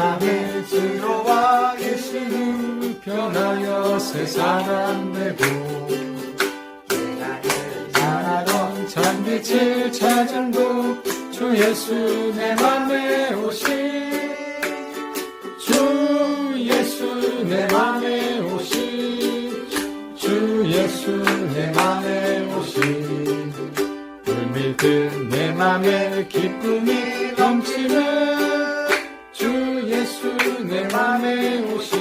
맘에 들어와 예수는 변하여 새 사람 되고 살아던 잔빛을 찾은 곳주 예수 내 맘에 오신 주 예수 내 맘에 오신 주 예수 내 맘에 오신. 물밀듯 내 맘에 기쁨이 넘치는 내 맘에 오신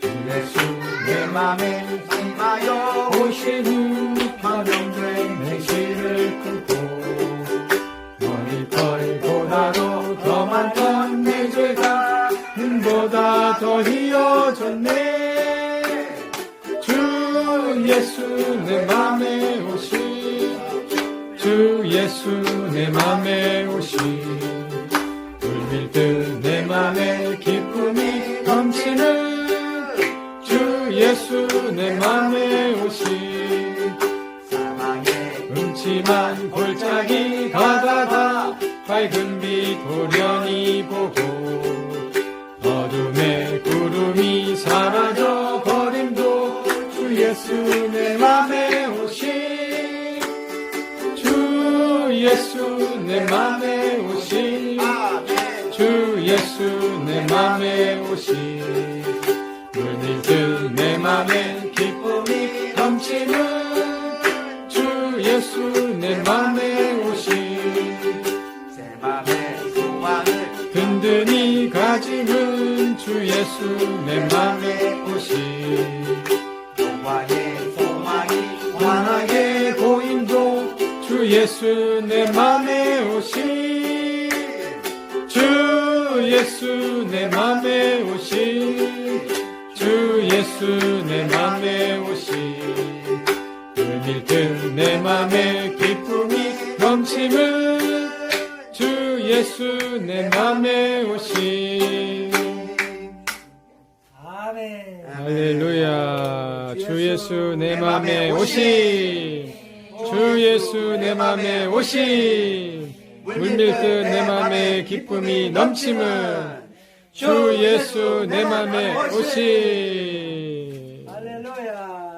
주 예수 내 맘에 임하여 오신 후 파병된 내실을 끊고 머리 털보다도 더 많던 내 죄가 흠보다 더 희어졌네. 주 예수 내 맘에 오신 주 예수 내 맘에 오신 맘에 기쁨이 넘치는 주 예수 내 맘에 오신 사망의 음침한 골짜기 가다가 밝은 빛 도련히 보고 어둠의 구름이 사라져 버림도 주 예수 내 맘에 오신 주 예수 내 맘에 오신 예수 내 맘에 오신 물밀듯 내 맘에 기쁨이 넘치는 주 예수 내 맘에 오신 제 맘의 소망을 든든히 가지는 주 예수 내 맘에 오신 영광의 소망이 환하게 보임도 주 예수 내 맘에 예수 내 맘에 오신 주 예수 내 맘에 오신 물밀듯 내 맘에 기쁨이 넘치는 주 예수 내 맘에 오신. 아멘. 할렐루야. 주 예수 내 맘에 오신. 주 예수 내 맘에 오신 물밀 듯 내 맘에 기쁨이 넘침은 주 예수 내 맘에 오신